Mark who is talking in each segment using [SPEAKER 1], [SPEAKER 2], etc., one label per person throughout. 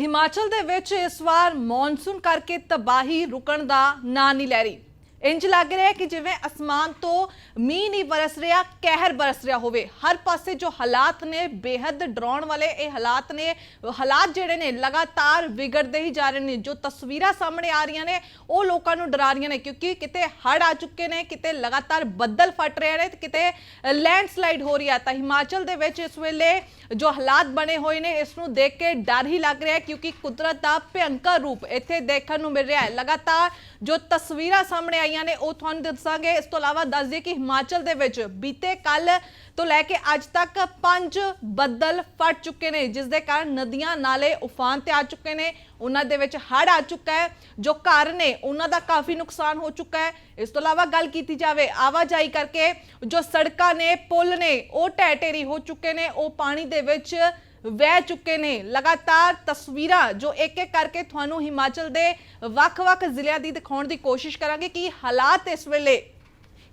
[SPEAKER 1] ਹਿਮਾਚਲ ਦੇ ਵਿੱਚ ਇਸ ਵਾਰ ਮੌਨਸੂਨ ਕਰਕੇ ਤਬਾਹੀ ਰੁਕਣ ਦਾ ਨਾਂ ਨਹੀਂ ਲੈ ਰਹੀ। ਇੰਜ ਲੱਗ ਰਿਹਾ ਕਿ ਜਿਵੇਂ ਅਸਮਾਨ ਤੋਂ ਮੀਂਹ ਨਹੀਂ ਬਰਸ ਰਿਹਾ, ਕਹਿਰ ਬਰਸ ਰਿਹਾ ਹੋਵੇ। ਹਰ ਪਾਸੇ ਜੋ ਹਾਲਾਤ ਨੇ ਬੇहद ਡਰਾਉਣ ਵਾਲੇ ਇਹ ਹਾਲਾਤ ਨੇ, ਹਾਲਾਤ ਜਿਹੜੇ ਨੇ ਲਗਾਤਾਰ ਵਿਗੜਦੇ ਹੀ ਜਾ ਰਹੇ ਨੇ। ਜੋ ਤਸਵੀਰਾਂ ਸਾਹਮਣੇ ਆ ਰਹੀਆਂ ਨੇ, ਉਹ ਲੋਕਾਂ ਨੂੰ ਡਰਾ ਰਹੀਆਂ ਨੇ, ਕਿਉਂਕਿ ਕਿਤੇ ਹੜ੍ਹ ਆ ਚੁੱਕੇ ਨੇ, ਕਿਤੇ ਲਗਾਤਾਰ ਬੱਦਲ ਫਟ ਰਹੇ ਨੇ ਕਿਤੇ ਲੈਂਡਸਲਾਈਡ ਹੋ ਰਹੀ ਹੈ ਤਾਂ ਹਿਮਾਚਲ ਦੇ ਵਿੱਚ ਇਸ ਵੇਲੇ ਜੋ ਹਾਲਾਤ ਬਣੇ ਹੋਏ ਨੇ, ਇਸ ਨੂੰ ਦੇਖ ਕੇ ਡਰ ਹੀ ਲੱਗ ਰਿਹਾ ਕਿਉਂਕਿ ਕੁਦਰਤ ਦਾ ਭਿਅੰਕਰ ਰੂਪ ਇੱਥੇ ਦੇਖਣ ਨੂੰ ਮਿਲ ਰਿਹਾ ਹੈ। ਲਗਾਤਾਰ ਜੋ ਤਸਵੀਰਾਂ ਸਾਹਮਣੇ ਆਈਆਂ ਨੇ, ਉਹ ਤੁਹਾਨੂੰ ਦੱਸਾਂਗੇ। ਇਸ ਤੋਂ ਇਲਾਵਾ ਦੱਸ ਦਈਏ ਕਿ ਹਿਮਾਚਲ ਦੇ ਵਿੱਚ ਬੀਤੇ ਕੱਲ ਤੋਂ ਲੈ ਕੇ ਅੱਜ ਤੱਕ ਪੰਜ ਬੱਦਲ ਫਟ ਚੁੱਕੇ ਨੇ, ਜਿਸ ਦੇ ਕਾਰਨ ਨਦੀਆਂ ਨਾਲੇ ਉਫਾਨ ਤੇ ਆ ਚੁੱਕੇ ਨੇ। ਉਹਨਾਂ ਦੇ ਵਿੱਚ ਹੜ੍ਹ ਆ ਚੁੱਕਾ ਹੈ, ਜੋ ਘਰ ਨੇ, ਉਹਨਾਂ ਦਾ ਕਾਫੀ ਨੁਕਸਾਨ ਹੋ ਚੁੱਕਾ ਹੈ। ਇਸ ਤੋਂ ਇਲਾਵਾ ਗੱਲ ਕੀਤੀ ਜਾਵੇ ਆਵਾਜਾਈ ਕਰਕੇ, ਜੋ ਸੜਕਾਂ ਨੇ, ਪੁਲ ਨੇ, ਉਹ ਢਹਿ ਢੇਰੀ ਹੋ ਚੁੱਕੇ ਨੇ। ਉਹ ਪਾਣੀ ਦੇ ਵਿੱਚ ਵਹਿ ਚੁੱਕੇ ਨੇ। ਲਗਾਤਾਰ ਤਸਵੀਰਾਂ ਜੋ ਇੱਕ ਇੱਕ ਕਰਕੇ ਤੁਹਾਨੂੰ ਹਿਮਾਚਲ ਦੇ ਵੱਖ-ਵੱਖ ਜ਼ਿਲ੍ਹਿਆਂ ਦੀ ਦਿਖਾਉਣ ਦੀ ਕੋਸ਼ਿਸ਼ ਕਰਾਂਗੇ ਕਿ ਹਾਲਾਤ ਇਸ ਵੇਲੇ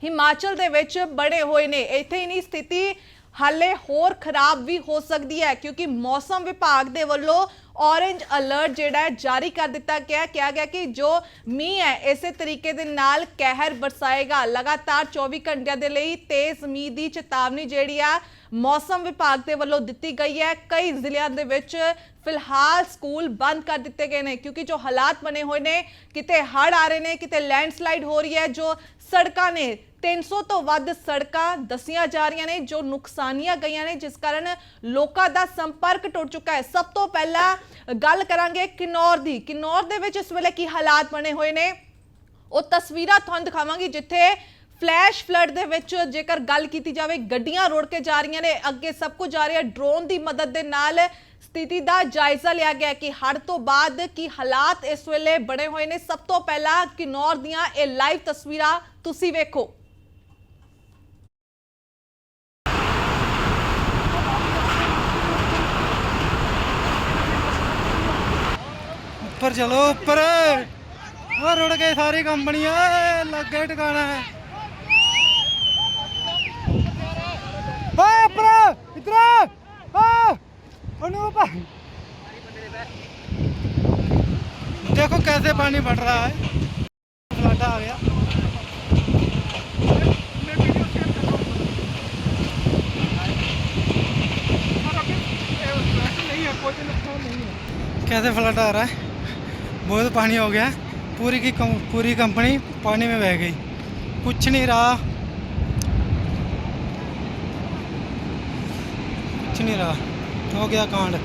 [SPEAKER 1] ਹਿਮਾਚਲ ਦੇ ਵਿੱਚ ਬੜੇ ਹੋਏ ਨੇ। ਇੱਥੇ ਹੀ ਨਹੀਂ ਸਥਿਤੀ ਹਾਲੇ ਹੋਰ ਖਰਾਬ ਵੀ ਹੋ ਸਕਦੀ ਹੈ, ਕਿਉਂਕਿ ਮੌਸਮ ਵਿਭਾਗ ਦੇ ਵੱਲੋਂ ਔਰੇਂਜ ਅਲਰਟ ਜਿਹੜਾ ਹੈ ਜਾਰੀ ਕਰ ਦਿੱਤਾ ਗਿਆ ਕਿਹਾ ਗਿਆ ਕਿ ਜੋ ਮੀਂਹ ਹੈ, ਇਸੇ ਤਰੀਕੇ ਦੇ ਨਾਲ ਕਹਿਰ ਬਰਸਾਏਗਾ। ਲਗਾਤਾਰ 24 ਘੰਟਿਆਂ ਦੇ ਲਈ ਤੇਜ਼ ਮੀਂਹ ਦੀ ਚੇਤਾਵਨੀ ਜਿਹੜੀ ਆ ਮੌਸਮ ਵਿਭਾਗ ਦੇ ਵੱਲੋਂ ਦਿੱਤੀ ਗਈ ਹੈ। ਕਈ ਜ਼ਿਲ੍ਹਿਆਂ ਦੇ ਵਿੱਚ ਫਿਲਹਾਲ ਸਕੂਲ ਬੰਦ ਕਰ ਦਿੱਤੇ ਗਏ ਨੇ, ਕਿਉਂਕਿ ਜੋ ਹਾਲਾਤ ਬਣੇ ਹੋਏ ਨੇ, ਕਿਤੇ ਹੜ੍ਹ ਆ ਰਹੇ ਨੇ, ਕਿਤੇ ਲੈਂਡਸਲਾਈਡ ਹੋ ਰਹੀ ਹੈ, ਜੋ ਸੜਕਾਂ ਨੇ। 300 ਤੋਂ ਵੱਧ ਸੜਕਾਂ ਦਸੀਆਂ ਜਾ ਰਹੀਆਂ ਨੇ, ਜੋ ਨੁਕਸਾਨੀਆਂ ਗਈਆਂ ਨੇ, ਜਿਸ ਕਾਰਨ ਲੋਕਾਂ ਦਾ ਸੰਪਰਕ ਟੁੱਟ ਚੁੱਕਾ ਹੈ। ਸਭ ਤੋਂ ਪਹਿਲਾਂ ਗੱਲ ਕਰਾਂਗੇ ਕਿਨੌਰ ਦੀ। ਕਿਨੌਰ ਦੇ ਵਿੱਚ ਇਸ ਵੇਲੇ ਕੀ ਹਾਲਾਤ ਬਣੇ ਹੋਏ ਨੇ? ਉਹ ਤਸਵੀਰਾਂ ਤੁਹਾਨੂੰ ਦਿਖਾਵਾਂਗੀ, ਜਿੱਥੇ ਫਲੈਸ਼ ਫਲੱਡ ਦੇ ਵਿੱਚ ਜੇਕਰ ਗੱਲ ਕੀਤੀ ਜਾਵੇ, ਗੱਡੀਆਂ ਰੋੜ ਕੇ ਜਾ ਰਹੀਆਂ ਨੇ। ਅੱਗੇ ਸਭ ਕੁਝ ਜਾ ਰਿਹਾ। ਡਰੋਨ ਦੀ ਮਦਦ ਦੇ ਨਾਲ ਸਥਿਤੀ ਦਾ ਜਾਇਜ਼ਾ ਲਿਆ ਗਿਆ ਕਿ ਹੜ੍ਹ ਤੋਂ ਬਾਅਦ ਕੀ ਹਾਲਾਤ ਇਸ ਵੇਲੇ ਬਣੇ ਹੋਏ ਨੇ? ਸਭ ਤੋਂ ਪਹਿਲਾਂ ਕਿਨੌਰ ਦੀਆਂ ਇਹ ਲਾਈਵ ਤਸਵੀਰਾਂ ਤੁਸੀਂ ਵੇਖੋ।
[SPEAKER 2] ਉੱਪਰ ਚਲੋ ਉੱਪਰ। ਉਹ ਰੁੜ ਗਏ ਸਾਰੀ ਕੰਪਨੀਆਂ। ਲੱਗੇ ਟਿਕਾਣਾ। ਹੈ ਓਏ ਉੱਪਰ। कैसे पानी बढ़ रहा है। आ गया। कैसे फ्लड आ रहा है? बहुत पानी हो गया। पूरी की कम, पूरी कंपनी पानी में बह गई। कुछ नहीं रहा। कुछ नहीं रहा। हो गया कांड।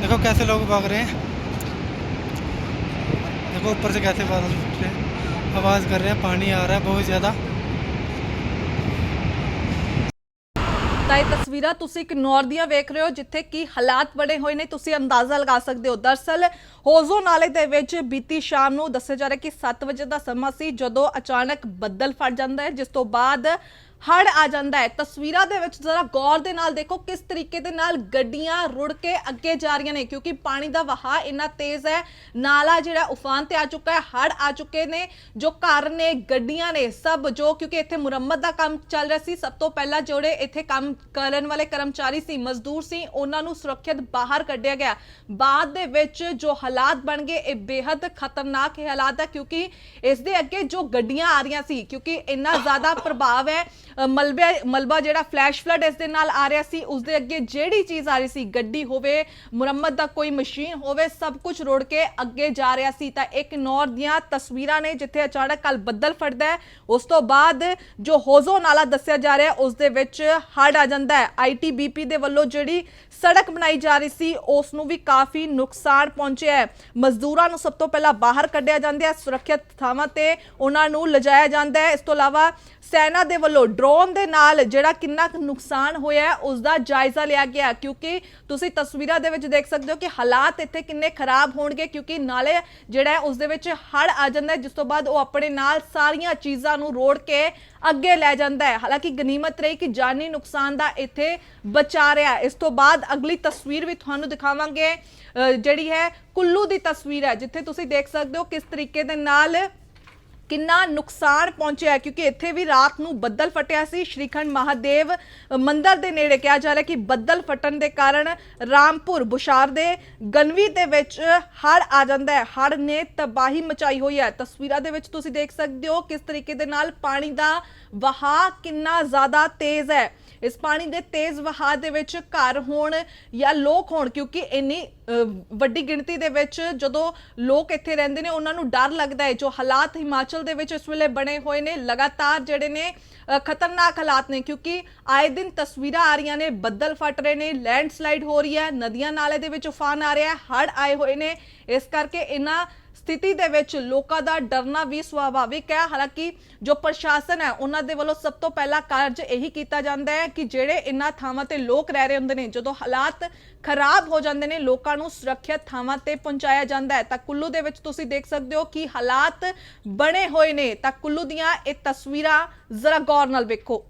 [SPEAKER 2] देखो कैसे लोग भाग रहे हैं देखो ऊपर से कैसे बादल फूट रहे हैं आवाज़ कर रहे हैं पानी आ रहा है बहुत ज़्यादा
[SPEAKER 1] ਤਾਂ ਇਹ ਤਸਵੀਰਾਂ ਤੁਸੀਂ ਕਿਨੌਰ ਦੀਆਂ ਵੇਖ ਰਹੇ ਹੋ ਜਿੱਥੇ ਕੀ ਹਾਲਾਤ ਬਣੇ ਹੋਏ ਨੇ ਤੁਸੀਂ ਅੰਦਾਜ਼ਾ ਲਗਾ ਸਕਦੇ ਹੋ ਦਰਸਲ ਹੋਜ਼ੋ ਨਾਲੇ ਦੇ ਵਿੱਚ ਬੀਤੀ ਸ਼ਾਮ ਨੂੰ ਦੱਸਿਆ ਜਾ ਰਿਹਾ ਕਿ 7 ਵਜੇ ਦਾ ਸਮਾਂ ਸੀ ਜਦੋਂ ਅਚਾਨਕ ਬੱਦਲ ਫਟ ਜਾਂਦਾ ਹੈ ਜਿਸ ਤੋਂ ਬਾਅਦ ਹੜ ਆ ਜਾਂਦਾ ਹੈ। ਤਸਵੀਰਾਂ ਦੇ ਵਿੱਚ ਜ਼ਰਾ ਗੌਰ ਦੇ ਨਾਲ ਦੇਖੋ ਕਿਸ ਤਰੀਕੇ ਦੇ ਨਾਲ ਗੱਡੀਆਂ ਰੁੜ ਕੇ ਅੱਗੇ ਜਾ ਰਹੀਆਂ ਨੇ, ਕਿਉਂਕਿ ਪਾਣੀ ਦਾ ਵਹਾਅ ਇੰਨਾ ਤੇਜ਼ ਹੈ। ਨਾਲਾ ਜਿਹੜਾ ਉਫਾਨ ਤੇ ਆ ਚੁੱਕਾ ਹੈ ਹੜ ਆ ਚੁੱਕੇ ਨੇ। ਜੋ ਘਰ ਨੇ ਗੱਡੀਆਂ ਨੇ ਸਭ ਜੋ, ਕਿਉਂਕਿ ਇੱਥੇ ਮੁਰੰਮਤ ਦਾ ਕੰਮ ਚੱਲ ਰਿਹਾ ਸੀ। ਸਭ ਤੋਂ ਪਹਿਲਾਂ ਜਿਹੜੇ ਇੱਥੇ ਕੰਮ ਕਰਨ ਵਾਲੇ ਕਰਮਚਾਰੀ ਸੀ, ਮਜ਼ਦੂਰ ਸੀ, ਉਹਨਾਂ ਨੂੰ ਸੁਰੱਖਿਅਤ ਬਾਹਰ ਕੱਢਿਆ ਗਿਆ। ਬਾਅਦ ਦੇ ਵਿੱਚ ਜੋ ਹਾਲਾਤ ਬਣ ਗਏ, ਇਹ ਬੇहद ਖਤਰਨਾਕ ਹਾਲਾਤ ਹੈ, ਕਿਉਂਕਿ ਇਸ ਦੇ ਅੱਗੇ ਜੋ ਗੱਡੀਆਂ ਆ ਰਹੀਆਂ ਸੀ, ਕਿਉਂਕਿ ਇੰਨਾ ਜ਼ਿਆਦਾ ਪ੍ਰਭਾਵ ਹੈ ਮਲਬੇ ਮਲਬਾ ਜਿਹੜਾ ਫਲੈਸ਼ ਫਲੱਡ ਇਸ ਦੇ ਨਾਲ ਆ ਰਿਹਾ ਸੀ ਉਸ ਦੇ ਅੱਗੇ ਜਿਹੜੀ ਚੀਜ਼ ਆ ਰਹੀ ਸੀ, ਗੱਡੀ ਹੋਵੇ, ਮੁਰੰਮਤ ਦਾ ਕੋਈ ਮਸ਼ੀਨ ਹੋਵੇ, ਸਭ ਕੁਝ ਰੋੜ ਕੇ ਅੱਗੇ ਜਾ ਰਿਹਾ ਸੀ। ਤਾਂ ਇੱਕ ਨੌਰ ਦੀਆਂ ਤਸਵੀਰਾਂ ਨੇ ਜਿੱਥੇ ਅਚਾਨਕ ਕੱਲ ਬੱਦਲ ਫਟਦਾ ਹੈ, ਉਸ ਤੋਂ ਬਾਅਦ ਜੋ ਹੋਜ਼ੋ ਨਾਲਾ ਦੱਸਿਆ ਜਾ ਰਿਹਾ, ਉਸ ਦੇ ਵਿੱਚ ਹੜ ਆ ਜਾਂਦਾ ਹੈ। ਆਈਟੀਬੀਪੀ ਦੇ ਵੱਲੋਂ ਜਿਹੜੀ ਸੜਕ ਬਣਾਈ ਜਾ ਰਹੀ ਸੀ, ਉਸ ਨੂੰ ਵੀ ਕਾਫੀ ਨੁਕਸਾਨ ਪਹੁੰਚਿਆ ਹੈ। ਮਜ਼ਦੂਰਾਂ ਨੂੰ ਸਭ ਤੋਂ ਪਹਿਲਾਂ ਬਾਹਰ ਕੱਢਿਆ ਜਾਂਦਾ ਹੈ, ਸੁਰੱਖਿਅਤ ਥਾਵਾਂ ਤੇ ਉਹਨਾਂ ਨੂੰ ਲਿਜਾਇਆ ਜਾਂਦਾ ਹੈ। ਇਸ ਤੋਂ ਇਲਾਵਾ ਸੈਨਾ ਦੇ ਵੱਲੋਂ ਡਰੋਨ ਦੇ ਨਾਲ ਜਿਹੜਾ ਕਿੰਨਾ ਕੁ ਨੁਕਸਾਨ ਹੋਇਆ ਹੈ, ਉਸ ਦਾ ਜਾਇਜ਼ਾ ਲਿਆ ਗਿਆ ਕਿਉਂਕਿ ਤੁਸੀਂ ਤਸਵੀਰਾਂ ਦੇ ਵਿੱਚ ਦੇਖ ਸਕਦੇ ਹੋ ਕਿ ਹਾਲਾਤ ਇੱਥੇ ਕਿੰਨੇ ਖਰਾਬ ਹੋਣਗੇ, ਕਿਉਂਕਿ ਨਾਲੇ ਜਿਹੜਾ ਉਸ ਦੇ ਵਿੱਚ ਹੜ ਆ ਜਾਂਦਾ ਜਿਸ ਤੋਂ ਬਾਅਦ ਉਹ ਆਪਣੇ ਨਾਲ ਸਾਰੀਆਂ ਚੀਜ਼ਾਂ ਨੂੰ ਰੋੜ ਕੇ ਅੱਗੇ ਲੈ ਜਾਂਦਾ ਹੈ। ਹਾਲਾਂਕਿ ਗਨੀਮਤ ਰਹੀ ਕਿ ਜਾਨੀ ਨੁਕਸਾਨ ਦਾ ਇੱਥੇ ਬਚਾ ਰਿਹਾ ਇਸ ਤੋਂ ਬਾਅਦ ਅਗਲੀ ਤਸਵੀਰ ਵੀ ਤੁਹਾਨੂੰ ਦਿਖਾਵਾਂਗੇ। ਜਿਹੜੀ ਹੈ, ਕੁੱਲੂ ਦੀ ਤਸਵੀਰ ਹੈ, ਜਿੱਥੇ ਤੁਸੀਂ ਦੇਖ ਸਕਦੇ ਹੋ ਕਿਸ ਤਰੀਕੇ ਦੇ ਨਾਲ ਕਿੰਨਾ ਨੁਕਸਾਨ ਪਹੁੰਚਿਆ ਕਿਉਂਕਿ ਇੱਥੇ ਵੀ ਰਾਤ ਨੂੰ ਬੱਦਲ ਫਟਿਆ ਸੀ। ਸ਼੍ਰੀਖੰਡ ਮਹਾਦੇਵ ਮੰਦਿਰ ਦੇ ਨੇੜੇ ਕਿਹਾ ਜਾ ਰਿਹਾ ਕਿ ਬੱਦਲ ਫਟਣ ਦੇ ਕਾਰਨ ਰਾਮਪੁਰ ਬੁਸ਼ਾਰ ਦੇ ਗਨਵੀ ਦੇ ਵਿੱਚ ਹੜ ਆ ਜਾਂਦਾ ਹੈ। ਹੜ ਨੇ ਤਬਾਹੀ ਮਚਾਈ ਹੋਈ ਹੈ। ਤਸਵੀਰਾਂ ਦੇ ਵਿੱਚ ਤੁਸੀਂ ਦੇਖ ਸਕਦੇ ਹੋ ਕਿਸ ਤਰੀਕੇ ਦੇ ਨਾਲ ਪਾਣੀ ਦਾ ਵਹਾਅ ਕਿੰਨਾ ਜ਼ਿਆਦਾ ਤੇਜ਼ ਹੈ। ਇਸ ਪਾਣੀ ਦੇ ਤੇਜ਼ ਵਹਾਅ ਦੇ ਵਿੱਚ ਘਰ ਹੋਣ ਜਾਂ ਲੋਕ ਹੋਣ, ਕਿਉਂਕਿ ਇੰਨੀ ਵੱਡੀ ਗਿਣਤੀ ਦੇ ਵਿੱਚ ਜਦੋਂ ਲੋਕ ਇੱਥੇ ਰਹਿੰਦੇ ਨੇ, ਉਹਨਾਂ ਨੂੰ ਡਰ ਲੱਗਦਾ ਹੈ। ਜੋ ਹਾਲਾਤ ਹਿਮਾਚਲ ਦੇ ਵਿੱਚ ਇਸ ਵੇਲੇ ਬਣੇ ਹੋਏ ਨੇ, ਲਗਾਤਾਰ ਜਿਹੜੇ ਨੇ ਖਤਰਨਾਕ ਹਾਲਾਤ ਨੇ, ਕਿਉਂਕਿ ਆਏ ਦਿਨ ਤਸਵੀਰਾਂ ਆ ਰਹੀਆਂ ਨੇ, ਬੱਦਲ ਫਟ ਰਹੇ ਨੇ, ਲੈਂਡਸਲਾਈਡ ਹੋ ਰਹੀ ਹੈ, ਨਦੀਆਂ ਨਾਲੇ ਦੇ ਵਿੱਚ ਉਫਾਨ ਆ ਰਿਹਾ ਹੈ, ਹੜ੍ਹ ਆਏ ਹੋਏ ਨੇ। ਇਸ ਕਰਕੇ ਇਹਨਾਂ ਸਥਿਤੀ ਦੇ ਵਿੱਚ ਲੋਕਾਂ ਦਾ ਡਰਨਾ ਵੀ ਸੁਭਾਵਿਕ ਹੈ। ਹਾਲਾਂਕਿ ਜੋ ਪ੍ਰਸ਼ਾਸਨ ਹੈ, ਉਹਨਾਂ ਦੇ ਵੱਲੋਂ ਸਭ ਤੋਂ ਪਹਿਲਾ ਕਾਰਜ ਇਹੀ ਕੀਤਾ ਜਾਂਦਾ ਹੈ ਕਿ ਜਿਹੜੇ ਇਨ੍ਹਾਂ ਥਾਵਾਂ ਤੇ ਲੋਕ ਰਹਿ ਰਹੇ ਹੁੰਦੇ ਨੇ, ਜਦੋਂ ਹਾਲਾਤ ਖਰਾਬ ਹੋ ਜਾਂਦੇ ਨੇ, ਲੋਕਾਂ ਨੂੰ ਸੁਰੱਖਿਅਤ ਥਾਵਾਂ ਤੇ ਪਹੁੰਚਾਇਆ ਜਾਂਦਾ ਹੈ। ਤਾਂ ਕੁੱਲੂ ਦੇ ਵਿੱਚ ਤੁਸੀਂ ਦੇਖ ਸਕਦੇ ਹੋ ਕਿ ਹਾਲਾਤ ਬਣੇ ਹੋਏ ਨੇ। ਤਾਂ ਕੁੱਲੂ ਦੀਆਂ ਇਹ ਤਸਵੀਰਾਂ ਜ਼ਰਾ ਗੌਰ ਨਾਲ ਵੇਖੋ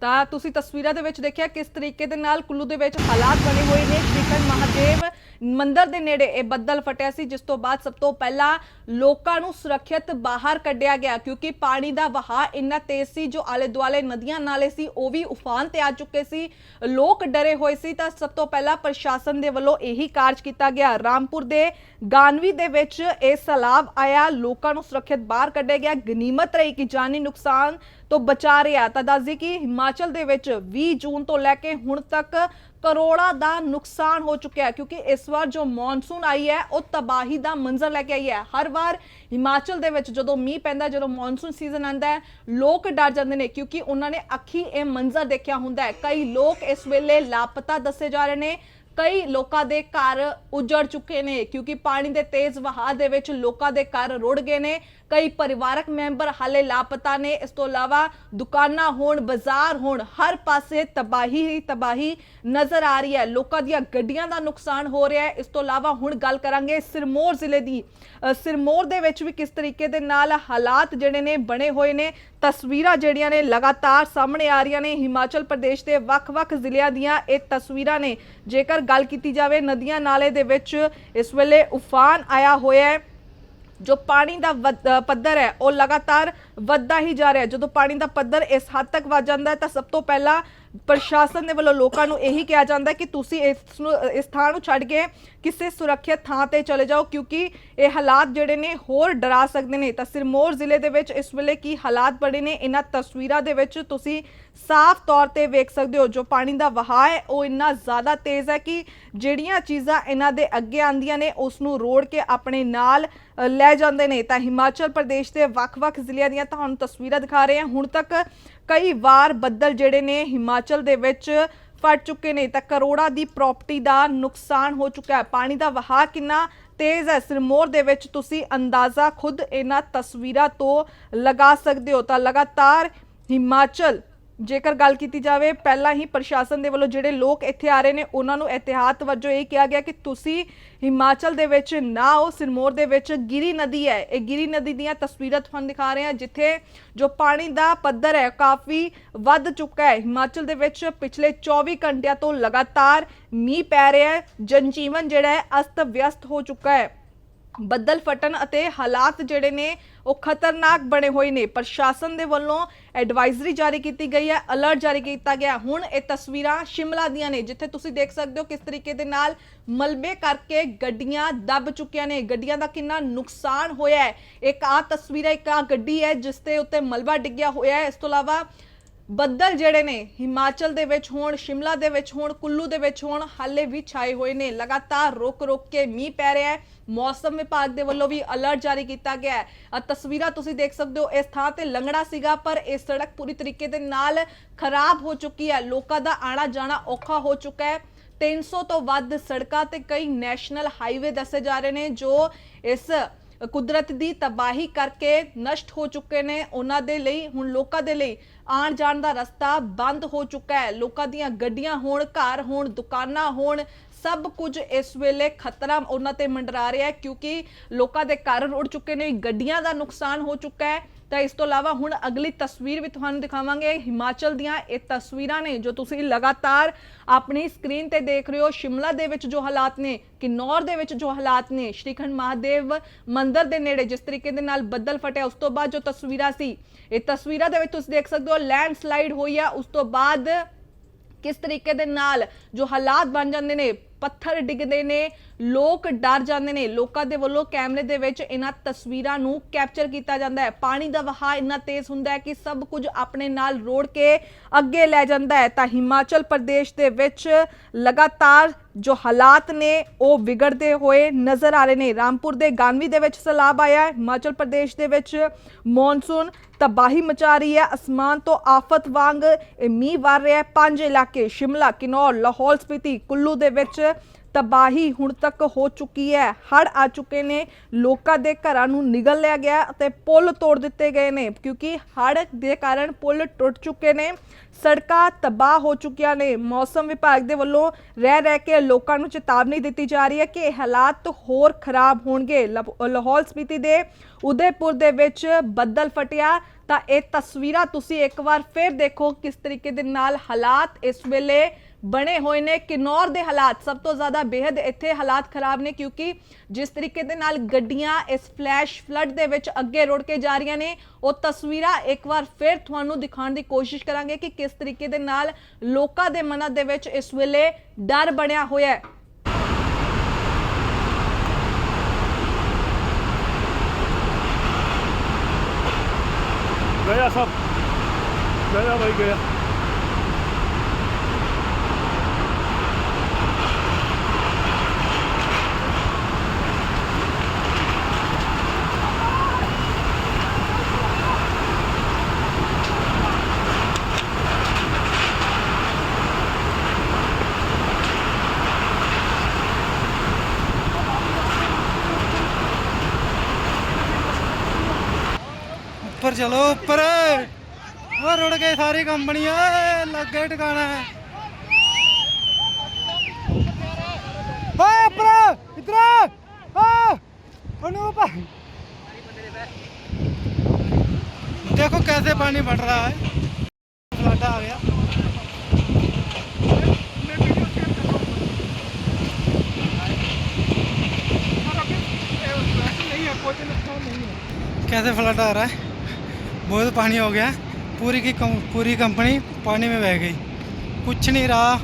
[SPEAKER 1] ਤਾਂ ਤੁਸੀਂ ਤਸਵੀਰਾਂ ਦੇ ਵਿੱਚ ਦੇਖਿਆ ਕਿਸ ਤਰੀਕੇ ਦੇ ਨਾਲ ਕੁੱਲੂ ਦੇ ਵਿੱਚ ਹਾਲਾਤ ਬਣੇ ਹੋਏ ਨੇ? ਸ਼੍ਰੀਖੰਡ ਮਹਾਦੇਵ ਮੰਦਿਰ ਦੇ ਨੇੜੇ ਇਹ ਬੱਦਲ ਫਟਿਆ ਸੀ, ਜਿਸ ਤੋਂ ਬਾਅਦ ਸਭ ਤੋਂ ਪਹਿਲਾਂ ਲੋਕਾਂ ਨੂੰ ਸੁਰੱਖਿਅਤ ਬਾਹਰ ਕੱਢਿਆ ਗਿਆ, ਕਿਉਂਕਿ ਪਾਣੀ ਦਾ ਵਹਾਅ ਇੰਨਾ ਤੇਜ਼ ਸੀ, ਜੋ ਆਲੇ ਦੁਆਲੇ ਨਦੀਆਂ ਨਾਲੇ ਸੀ, ਉਹ ਵੀ ਉਫਾਨ ਤੇ ਆ ਚੁੱਕੇ ਸੀ। ਲੋਕ ਡਰੇ ਹੋਏ ਸੀ, ਤਾਂ ਸਭ ਤੋਂ ਪਹਿਲਾਂ ਪ੍ਰਸ਼ਾਸਨ ਦੇ ਵੱਲੋਂ ਇਹੀ ਕਾਰਜ ਕੀਤਾ ਗਿਆ। ਰਾਮਪੁਰ ਦੇ ਗਾਨਵੀ ਦੇ ਵਿੱਚ ਇਹ ਸਲਾਬ ਆਇਆ, ਲੋਕਾਂ ਨੂੰ ਸੁਰੱਖਿਅਤ ਬਾਹਰ ਕੱਢਿਆ ਗਿਆ। ਗਨੀਮਤ ਰਹੀ ਕਿ ਜਾਨੀ ਨੁਕਸਾਨ ਤੋਂ ਬਚਾ ਰਿਹਾ। ਤਾਂ ਦੱਸ ਦਈਏ ਕਿ ਹਿਮਾਚਲ ਦੇ ਵਿੱਚ 20 ਜੂਨ ਤੋਂ ਲੈ ਕੇ ਹੁਣ ਤੱਕ ਕਰੋੜਾਂ ਦਾ ਨੁਕਸਾਨ ਹੋ ਚੁੱਕਿਆ ਹੈ, ਕਿਉਂਕਿ ਇਸ ਵਾਰ ਜੋ ਮੌਨਸੂਨ ਆਈ ਹੈ, ਉਹ ਤਬਾਹੀ ਦਾ ਮੰਜ਼ਰ ਲੈ ਕੇ ਆਈ ਹੈ। ਹਰ ਵਾਰ ਹਿਮਾਚਲ ਦੇ ਵਿੱਚ ਜਦੋਂ ਮੀਂਹ ਪੈਂਦਾ ਜਦੋਂ ਮੌਨਸੂਨ ਸੀਜ਼ਨ ਆਂਦਾ ਹੈ, ਲੋਕ ਡਰ ਜਾਂਦੇ ਨੇ, ਕਿਉਂਕਿ ਉਹਨਾਂ ਨੇ ਅੱਖੀ ਇਹ ਮੰਜ਼ਰ ਦੇਖਿਆ ਹੁੰਦਾ ਹੈ। ਕਈ ਲੋਕ ਇਸ ਵੇਲੇ ਲਾਪਤਾ ਦੱਸੇ ਜਾ ਰਹੇ ਨੇ, ਕਈ ਲੋਕਾਂ ਦੇ ਘਰ ਉਜੜ ਚੁੱਕੇ ਨੇ, ਕਿਉਂਕਿ ਪਾਣੀ ਦੇ ਤੇਜ਼ ਵਹਾਅ ਦੇ ਵਿੱਚ ਲੋਕਾਂ ਦੇ ਘਰ ਰੁੜ ਗਏ ਨੇ। ਕਈ ਪਰਿਵਾਰਕ ਮੈਂਬਰ ਹਾਲੇ ਲਾਪਤਾ ਨੇ। ਇਸ ਤੋਂ ਇਲਾਵਾ ਦੁਕਾਨਾਂ ਹੋਣ, ਬਾਜ਼ਾਰ ਹੋਣ, ਹਰ ਪਾਸੇ ਤਬਾਹੀ ਹੀ ਤਬਾਹੀ ਨਜ਼ਰ ਆ ਰਹੀ ਹੈ। ਲੋਕਾਂ ਦੀਆਂ ਗੱਡੀਆਂ ਦਾ ਨੁਕਸਾਨ ਹੋ ਰਿਹਾ ਹੈ। ਇਸ ਤੋਂ ਇਲਾਵਾ ਹੁਣ ਗੱਲ ਕਰਾਂਗੇ ਸਿਰਮੌਰ ਜ਼ਿਲ੍ਹੇ ਦੀ। ਸਿਰਮੌਰ ਦੇ ਵਿੱਚ ਵੀ ਕਿਸ ਤਰੀਕੇ ਦੇ ਨਾਲ ਹਾਲਾਤ ਜਿਹੜੇ ਨੇ ਬਣੇ ਹੋਏ ਨੇ, ਤਸਵੀਰਾਂ ਜਿਹੜੀਆਂ ਨੇ ਲਗਾਤਾਰ ਸਾਹਮਣੇ ਆ ਰਹੀਆਂ ਨੇ। ਹਿਮਾਚਲ ਪ੍ਰਦੇਸ਼ ਦੇ ਵੱਖ-ਵੱਖ ਜ਼ਿਲ੍ਹਿਆਂ ਦੀਆਂ ਇਹ ਤਸਵੀਰਾਂ ਨੇ। ਜੇਕਰ ਗੱਲ ਕੀਤੀ ਜਾਵੇ ਨਦੀਆਂ ਨਾਲੇ ਦੇ ਵਿੱਚ, ਇਸ ਵੇਲੇ ਉਫਾਨ ਆਇਆ ਹੋਇਆ ਹੈ। ਜੋ ਪਾਣੀ ਦਾ ਵੱਧ- ਪੱਧਰ ਹੈ ਉਹ ਲਗਾਤਾਰ ਵੱਧਦਾ ਹੀ ਜਾ ਰਿਹਾ। ਜਦੋਂ ਪਾਣੀ ਦਾ ਪੱਧਰ ਇਸ ਹੱਦ ਤੱਕ ਵੱਧ ਜਾਂਦਾ ਹੈ, ਤਾਂ ਸਭ ਤੋਂ ਪਹਿਲਾਂ ਪ੍ਰਸ਼ਾਸਨ ਦੇ ਵੱਲੋਂ ਲੋਕਾਂ ਨੂੰ ਇਹੀ ਕਿਹਾ ਜਾਂਦਾ ਕਿ ਤੁਸੀਂ ਇਸ ਨੂੰ, ਇਸ ਥਾਂ ਨੂੰ ਛੱਡ ਕੇ ਕਿਸੇ ਸੁਰੱਖਿਅਤ ਥਾਂ ਤੇ ਚਲੇ ਜਾਓ, ਕਿਉਂਕਿ ਇਹ ਹਾਲਾਤ ਜਿਹੜੇ ਨੇ ਹੋਰ ਡਰਾ ਸਕਦੇ ਨੇ। ਤਾਂ ਸਿਰਮੌਰ ਜ਼ਿਲ੍ਹੇ ਦੇ ਵਿੱਚ ਇਸ ਵੇਲੇ ਕੀ ਹਾਲਾਤ ਬਣੇ ਨੇ, ਇਹਨਾਂ ਤਸਵੀਰਾਂ ਦੇ ਵਿੱਚ ਤੁਸੀਂ ਸਾਫ਼ ਤੌਰ ਤੇ ਵੇਖ ਸਕਦੇ ਹੋ। ਜੋ ਪਾਣੀ ਦਾ ਵਹਾਅ ਹੈ, ਉਹ ਇੰਨਾ ਜ਼ਿਆਦਾ ਤੇਜ਼ ਹੈ ਕਿ ਜਿਹੜੀਆਂ ਚੀਜ਼ਾਂ ਇਹਨਾਂ ਦੇ ਅੱਗੇ ਆਂਦੀਆਂ ਨੇ, ਉਸ ਨੂੰ ਰੋੜ ਕੇ ਆਪਣੇ ਨਾਲ ਲੈ ਜਾਂਦੇ ਨੇ। ਤਾਂ ਹਿਮਾਚਲ ਪ੍ਰਦੇਸ਼ ਦੇ ਵੱਖ-ਵੱਖ ਜ਼ਿਲ੍ਹਿਆਂ ਦੀਆਂ ਤੁਹਾਨੂੰ ਤਸਵੀਰਾਂ ਦਿਖਾ ਰਹੇ ਹਾਂ। ਹੁਣ ਤੱਕ ਕਈ ਵਾਰ ਬੱਦਲ ਜਿਹੜੇ ਨੇ ਹਿਮਾਚਲ ਦੇ ਵਿੱਚ ਫਟ ਚੁੱਕੇ ਨੇ। ਤਾਂ ਕਰੋੜਾਂ ਦੀ ਪ੍ਰਾਪਰਟੀ ਦਾ ਨੁਕਸਾਨ ਹੋ ਚੁੱਕਾ ਹੈ। ਪਾਣੀ ਦਾ ਵਹਾਅ ਕਿੰਨਾ ਤੇਜ਼ ਹੈ, ਸਿਰਮੌਰ ਦੇ ਵਿੱਚ ਤੁਸੀਂ ਅੰਦਾਜ਼ਾ ਖੁਦ ਇਹਨਾਂ ਤਸਵੀਰਾਂ ਤੋਂ ਲਗਾ ਸਕਦੇ ਹੋ। ਤਾਂ ਲਗਾਤਾਰ ਹਿਮਾਚਲ ਜੇਕਰ ਗੱਲ ਕੀਤੀ ਜਾਵੇ, ਪਹਿਲਾਂ ਹੀ ਪ੍ਰਸ਼ਾਸਨ ਦੇ ਵੱਲੋਂ ਜਿਹੜੇ ਲੋਕ ਇੱਥੇ ਆ ਰਹੇ ਨੇ, ਉਹਨਾਂ ਨੂੰ ਇਤਿਹਾਤ ਵਜੋਂ ਇਹ ਕਿਹਾ ਗਿਆ ਕਿ ਤੁਸੀਂ ਹਿਮਾਚਲ ਦੇ ਵਿੱਚ ਨਾ ਆਓ, ਸਿਰਮੌਰ ਦੇ ਵਿੱਚ ਗਿਰੀ ਨਦੀ ਹੈ। ਇਹ ਗਿਰੀ ਨਦੀ ਦੀਆਂ ਤਸਵੀਰਾਂ ਤੁਹਾਨੂੰ ਦਿਖਾ ਰਹੇ ਹਾਂ, ਜਿੱਥੇ ਜੋ ਪਾਣੀ ਦਾ ਪੱਧਰ ਹੈ, ਕਾਫੀ ਵੱਧ ਚੁੱਕਾ ਹੈ। ਹਿਮਾਚਲ ਦੇ ਵਿੱਚ ਪਿਛਲੇ 24 ਘੰਟਿਆਂ ਤੋਂ ਲਗਾਤਾਰ ਮੀਂਹ ਪੈ ਰਿਹਾ ਹੈ। ਜਨਜੀਵਨ ਜਿਹੜਾ ਹੈ ਅਸਤ ਵਿਅਸਤ ਹੋ ਚੁੱਕਾ ਹੈ। ਬੱਦਲ ਫਟਣ ਅਤੇ ਹਾਲਾਤ ਜਿਹੜੇ ਨੇ ਉਹ ਖਤਰਨਾਕ ਬਣੇ ਹੋਏ ਨੇ। ਪ੍ਰਸ਼ਾਸਨ ਦੇ ਵੱਲੋਂ ਐਡਵਾਈਜ਼ਰੀ ਜਾਰੀ ਕੀਤੀ ਗਈ ਹੈ ਅਲਰਟ ਜਾਰੀ ਕੀਤਾ ਗਿਆ। ਹੁਣ ਇਹ ਤਸਵੀਰਾਂ ਸ਼ਿਮਲਾ ਦੀਆਂ ਨੇ, ਜਿੱਥੇ ਤੁਸੀਂ ਦੇਖ ਸਕਦੇ ਹੋ ਕਿਸ ਤਰੀਕੇ ਦੇ ਨਾਲ ਮਲਬੇ ਕਰਕੇ ਗੱਡੀਆਂ ਦੱਬ ਚੁੱਕੀਆਂ ਨੇ। ਗੱਡੀਆਂ ਦਾ ਕਿੰਨਾ ਨੁਕਸਾਨ ਹੋਇਆ ਹੈ। ਇੱਕ ਆ ਤਸਵੀਰ ਹੈ, ਇੱਕ ਆ ਗੱਡੀ ਹੈ, ਜਿਸ ਦੇ ਉੱਤੇ ਮਲਬਾ ਡਿੱਗਿਆ ਹੋਇਆ ਹੈ। ਇਸ ਤੋਂ ਇਲਾਵਾ ਬੱਦਲ ਜਿਹੜੇ ਨੇ, ਹਿਮਾਚਲ ਦੇ ਵਿੱਚ ਹੋਣ, ਸ਼ਿਮਲਾ ਦੇ ਵਿੱਚ ਹੋਣ, ਕੁੱਲੂ ਦੇ ਵਿੱਚ ਹੋਣ, ਹਾਲੇ ਵੀ ਛਾਏ ਹੋਏ ਨੇ। ਲਗਾਤਾਰ ਰੁਕ ਰੁਕ ਕੇ ਮੀਂਹ ਪੈ ਰਿਹਾ ਹੈ। ਮੌਸਮ ਵਿਭਾਗ ਦੇ ਵੱਲੋਂ ਵੀ ਅਲਰਟ ਜਾਰੀ ਕੀਤਾ ਗਿਆ ਹੈ। ਤਸਵੀਰਾਂ ਤੁਸੀਂ ਦੇਖ ਸਕਦੇ ਹੋ, ਇਸ ਥਾਂ ਤੇ ਲੰਗੜਾ ਸੀਗਾ, ਪਰ ਇਹ ਸੜਕ ਪੂਰੀ ਤਰੀਕੇ ਦੇ ਨਾਲ ਖਰਾਬ ਹੋ ਚੁੱਕੀ ਹੈ। ਲੋਕਾਂ ਦਾ ਆਣਾ ਜਾਣਾ ਔਖਾ ਹੋ ਚੁੱਕਾ ਹੈ। 300 ਤੋਂ ਵੱਧ ਸੜਕਾਂ ਤੇ ਕਈ ਨੈਸ਼ਨਲ ਹਾਈਵੇ ਦੱਸੇ ਜਾ ਰਹੇ ਨੇ, ਜੋ ਇਸ ਕੁਦਰਤ ਦੀ ਤਬਾਹੀ ਕਰਕੇ ਨਸ਼ਟ ਹੋ ਚੁੱਕੇ ਨੇ ਉਹਨਾਂ ਦੇ ਲਈ, ਹੁਣ ਲੋਕਾਂ ਦੇ ਲਈ ਆਉਣ ਜਾਣ ਦਾ ਰਸਤਾ ਬੰਦ ਹੋ ਚੁੱਕਾ ਹੈ। ਲੋਕਾਂ ਦੀਆਂ ਗੱਡੀਆਂ ਹੋਣ, ਘਰ ਹੋਣ, ਦੁਕਾਨਾਂ ਹੋਣ, ਸਭ ਕੁਝ ਇਸ ਵੇਲੇ ਖਤਰਾ ਉਹਨਾਂ ਤੇ ਮੰਡਰਾ ਰਿਹਾ ਕਿਉਂਕਿ ਲੋਕਾਂ ਦੇ ਘਰ ਰੁੜ ਚੁੱਕੇ ਨੇ, ਗੱਡੀਆਂ ਦਾ ਨੁਕਸਾਨ ਹੋ ਚੁੱਕਾ ਹੈ। ਤਾਂ ਇਸ ਤੋਂ ਇਲਾਵਾ ਹੁਣ ਅਗਲੀ ਤਸਵੀਰ ਵੀ ਤੁਹਾਨੂੰ ਦਿਖਾਵਾਂਗੇ। ਹਿਮਾਚਲ ਦੀਆਂ ਇਹ ਤਸਵੀਰਾਂ ਨੇ ਜੋ ਤੁਸੀਂ ਲਗਾਤਾਰ ਆਪਣੀ ਸਕਰੀਨ ਤੇ ਦੇਖ ਰਹੇ ਹੋ। ਸ਼ਿਮਲਾ ਦੇ ਵਿੱਚ ਜੋ ਹਾਲਾਤ ਨੇ, ਕਿਨੌਰ ਦੇ ਵਿੱਚ ਜੋ ਹਾਲਾਤ ਨੇ, ਸ਼੍ਰੀਖੰਡ ਮਹਾਦੇਵ ਮੰਦਿਰ ਦੇ ਨੇੜੇ ਜਿਸ ਤਰੀਕੇ ਦੇ ਨਾਲ ਬੱਦਲ ਫਟਿਆ, ਉਸ ਤੋਂ ਬਾਅਦ ਜੋ ਤਸਵੀਰਾਂ ਸੀ, ਇਹ ਤਸਵੀਰਾਂ ਦੇ ਵਿੱਚ ਤੁਸੀਂ ਦੇਖ ਸਕਦੇ ਹੋ ਲੈਂਡਸਲਾਈਡ ਹੋਈ ਆ। ਉਸ ਤੋਂ ਬਾਅਦ ਕਿਸ ਤਰੀਕੇ ਦੇ ਨਾਲ ਜੋ ਹਾਲਾਤ ਬਣ ਜਾਂਦੇ ਨੇ ਪੱਥਰ ਡਿੱਗਦੇ ਨੇ, ਲੋਕ ਡਰ ਜਾਂਦੇ ਨੇ। ਲੋਕਾਂ ਦੇ ਵੱਲੋਂ ਕੈਮਰੇ ਦੇ ਵਿੱਚ ਇਹਨਾਂ ਤਸਵੀਰਾਂ ਨੂੰ ਕੈਪਚਰ ਕੀਤਾ ਜਾਂਦਾ ਹੈ। ਪਾਣੀ ਦਾ ਵਹਾਅ ਇੰਨਾ ਤੇਜ਼ ਹੁੰਦਾ ਹੈ ਕਿ ਸਭ ਕੁਝ ਆਪਣੇ ਨਾਲ ਰੋੜ ਕੇ ਅੱਗੇ ਲੈ ਜਾਂਦਾ ਹੈ। ਤਾਂ ਹਿਮਾਚਲ ਪ੍ਰਦੇਸ਼ ਦੇ ਵਿੱਚ ਲਗਾਤਾਰ ਜੋ ਹਾਲਾਤ ਨੇ, ਉਹ ਵਿਗੜਦੇ ਹੋਏ ਨਜ਼ਰ ਆ ਰਹੇ ਨੇ। ਰਾਮਪੁਰ ਦੇ ਗਾਨਵੀ ਦੇ ਵਿੱਚ ਸਲਾਬ ਆਇਆ ਹੈ। ਹਿਮਾਚਲ ਪ੍ਰਦੇਸ਼ ਦੇ ਵਿੱਚ ਮੌਨਸੂਨ ਤਬਾਹੀ ਮਚਾ ਰਹੀ ਹੈ। ਅਸਮਾਨ ਤੋਂ ਆਫਤ ਵਾਂਗ ਇਹ ਮੀਂਹ ਵਰ ਰਿਹਾ ਹੈ। ਪੰਜ ਇਲਾਕੇ, ਸ਼ਿਮਲਾ, ਕਿਨੌਰ, ਲਾਹੌਲ ਸਪੀਤੀ, ਕੁੱਲੂ ਦੇ ਵਿੱਚ ਤਬਾਹੀ ਹੁਣ ਤੱਕ ਹੋ ਚੁੱਕੀ ਹੈ। ਹੜ ਆ ਚੁੱਕੇ ਨੇ। ਲੋਕਾਂ ਦੇ ਘਰਾਂ ਨੂੰ ਨਿਗਲ ਲਿਆ ਗਿਆ ਅਤੇ ਪੁਲ ਤੋੜ ਦਿੱਤੇ ਗਏ ਨੇ ਕਿਉਂਕਿ ਹੜ ਦੇ ਕਾਰਨ ਪੁਲ ਟੁੱਟ ਚੁੱਕੇ ਨੇ। ਸੜਕਾਂ ਤਬਾਹ ਹੋ ਚੁੱਕੀਆਂ ਨੇ। ਮੌਸਮ ਵਿਭਾਗ ਦੇ ਵੱਲੋਂ ਰਹਿ ਰਹਿ ਕੇ ਲੋਕਾਂ ਨੂੰ ਚੇਤਾਵਨੀ ਦਿੱਤੀ ਜਾ ਰਹੀ ਹੈ ਕਿ ਇਹ ਹਾਲਾਤ ਹੋਰ ਖਰਾਬ ਹੋਣਗੇ। ਲ- ਲਾਹੌਲ ਸਪੀਤੀ ਦੇ ਉਦੈਪੁਰ ਦੇ ਵਿੱਚ ਬੱਦਲ ਫਟਿਆ। ਤਾਂ ਇਹ ਤਸਵੀਰਾਂ ਤੁਸੀਂ ਇੱਕ ਵਾਰ ਫਿਰ ਦੇਖੋ ਕਿਸ ਤਰੀਕੇ ਦੇ ਨਾਲ ਹਾਲਾਤ ਇਸ ਵੇਲੇ ਬਣੇ ਹੋਏ ਨੇ। ਕਿਨੌਰ ਦੇ ਹਾਲਾਤ ਸਭ ਤੋਂ ਜ਼ਿਆਦਾ ਬੇहद ਇੱਥੇ ਹਾਲਾਤ ਖਰਾਬ ਨੇ ਕਿਉਂਕਿ ਜਿਸ ਤਰੀਕੇ ਦੇ ਨਾਲ ਗੱਡੀਆਂ ਇਸ ਫਲੈਸ਼ ਫਲੱਡ ਦੇ ਵਿੱਚ ਅੱਗੇ ਰੁੜ ਕੇ ਜਾ ਰਹੀਆਂ ਨੇ, ਉਹ ਤਸਵੀਰਾਂ ਇੱਕ ਵਾਰ ਫਿਰ ਤੁਹਾਨੂੰ ਦਿਖਾਉਣ ਦੀ ਕੋਸ਼ਿਸ਼ ਕਰਾਂਗੇ ਕਿ ਕਿਸ ਤਰੀਕੇ ਦੇ ਨਾਲ ਲੋਕਾਂ ਦੇ ਮਨਾਂ ਦੇ ਵਿੱਚ ਇਸ ਵੇਲੇ ਡਰ ਬਣਿਆ ਹੋਇਆ ਹੈ।
[SPEAKER 3] ਗਿਆ ਸਭ। ਗਿਆ ਭਾਈ ਗਿਆ।
[SPEAKER 2] ਉੱਪਰ ਚਲੋ ਉੱਪਰ ਉਹ ਰੁੜ ਗਈ ਸਾਰੀ ਕੰਪਨੀ ਓਏ ਲੱਗੇ ਟਿਕਾਣਾ ਓਏ ਉੱਪਰ ਇਧਰ ਆ ਅਨੂਪ देखो कैसे पानी बढ़ रहा है फ्लड आ गया कैसे फ्लड आ रहा है बहुत पानी हो गया पूरी की कम, पूरी कंपनी पानी में बह गई कुछ नहीं रहा